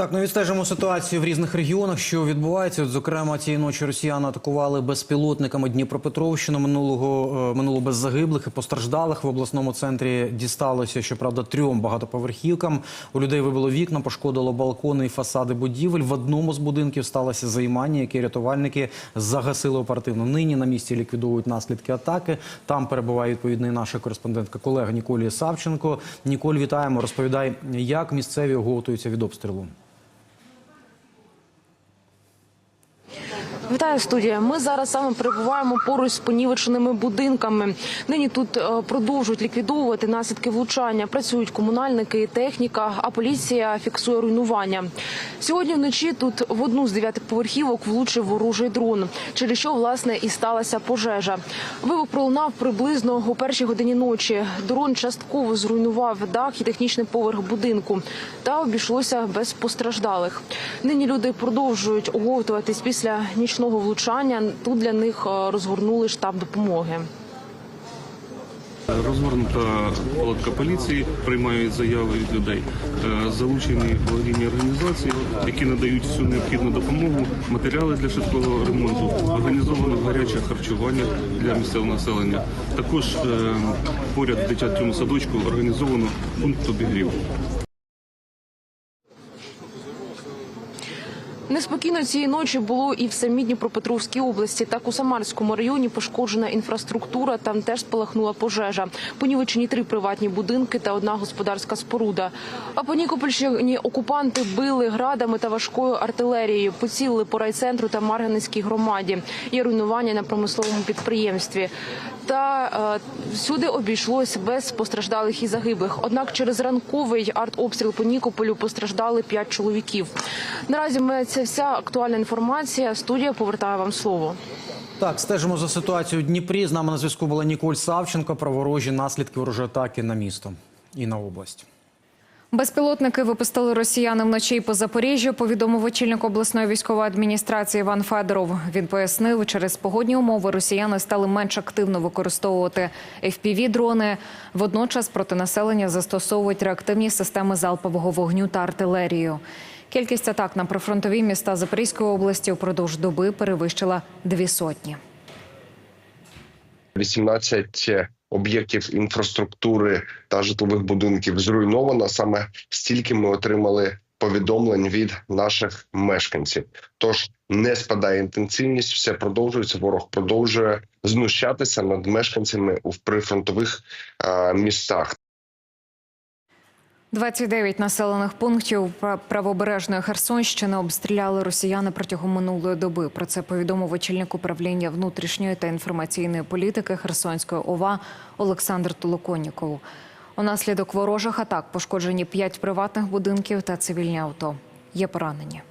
Так, ну відстежимо ситуацію в різних регіонах, що відбувається. От, зокрема, цієї ночі росіяни атакували безпілотниками Дніпропетровщину минулого е, минуло без загиблих і постраждалих в обласному центрі. Дісталося, щоправда, трьом багатоповерхівкам. У людей вибило вікна, пошкодило балкони і фасади будівель. В одному з будинків сталося займання, яке рятувальники загасили оперативно. Нині на місці ліквідовують наслідки атаки. Там перебуває відповідний наша кореспондентка колега Ніколія Савченко. Ніколь, вітаємо. Розповідай, як місцеві оговтуються від обстрілу. Вітаю студія. Ми зараз саме перебуваємо поруч з понівеченими будинками. Нині тут е, продовжують ліквідовувати наслідки влучання. Працюють комунальники, техніка, а поліція фіксує руйнування. Сьогодні вночі тут в одну з дев'ятих поверхівок влучив ворожий дрон, через що власне і сталася пожежа. Вибух пролунав приблизно у першій годині ночі. Дрон частково зруйнував дах і технічний поверх будинку, та обійшлося без постраждалих. Нині люди продовжують оговтуватись після нічного влучання. Тут для них е, розгорнули штаб допомоги. Розгорнута палатка поліції, приймають заяви від людей. Е, Залучені благодійні організації, які надають всю необхідну допомогу, матеріали для швидкого ремонту, організовано гаряче харчування для місцевого населення. Також е, поряд в дитячому садочку організовано пункт обігріву. Неспокійно цієї ночі було і в самій Дніпропетровській області. Так у Самарському районі пошкоджена інфраструктура. Там теж спалахнула пожежа. Понівечені три приватні будинки та одна господарська споруда. А по Нікопольщині окупанти били градами та важкою артилерією. Поцілили по райцентру та Марганецькій громаді. Є руйнування на промисловому підприємстві. Та е, всюди обійшлось без постраждалих і загиблих. Однак через ранковий артобстріл по Нікополю постраждали п'ять чоловіків. Наразі ми це вся актуальна інформація. Студія повертає вам слово. Так, стежимо за ситуацією в Дніпрі. З нами на зв'язку була Ніколь Савченко про ворожі наслідки ворожої атаки на місто і на область. Безпілотники випустили росіяни вночі по Запоріжжю. Повідомив очільник обласної військової адміністрації Іван Федоров. Він пояснив, через погодні умови росіяни стали менш активно використовувати fpv дрони Водночас проти населення застосовують реактивні системи залпового вогню та артилерію. Кількість атак на прифронтові міста Запорізької області впродовж доби перевищила дві сотні. 18 об'єктів інфраструктури та житлових будинків зруйновано. Саме стільки ми отримали повідомлень від наших мешканців. Тож не спадає інтенсивність, все продовжується. Ворог продовжує знущатися над мешканцями у прифронтових е, містах. 29 населених пунктів правобережної Херсонщини обстріляли росіяни протягом минулої доби. Про це повідомив очільник управління внутрішньої та інформаційної політики Херсонської ОВА Олександр Толоконніков. Унаслідок ворожих атак пошкоджені 5 приватних будинків та цивільні авто. Є поранені.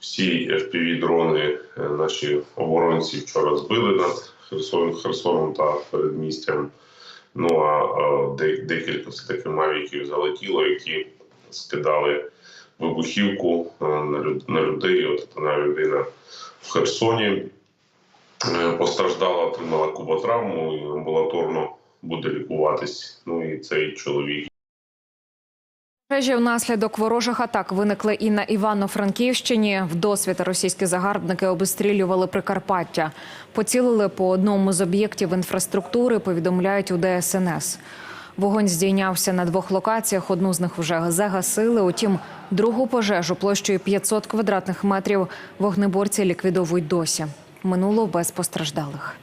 Всі FPV-дрони е, наші оборонці вчора збили над Херсон, Херсоном та передмістям. Ну а декілька все таки мавіків залетіло, які скидали вибухівку е, на людей. От одна людина в Херсоні е, постраждала, отримала куботравму і амбулаторно буде лікуватись. Ну і цей чоловік Пожежі внаслідок ворожих атак виникли і на Івано-Франківщині. В досвіта російські загарбники обстрілювали Прикарпаття. Поцілили по одному з об'єктів інфраструктури, повідомляють у ДСНС. Вогонь здійнявся на двох локаціях. Одну з них вже загасили. Утім, другу пожежу площею 500 квадратних метрів вогнеборці ліквідовують досі. Минуло без постраждалих.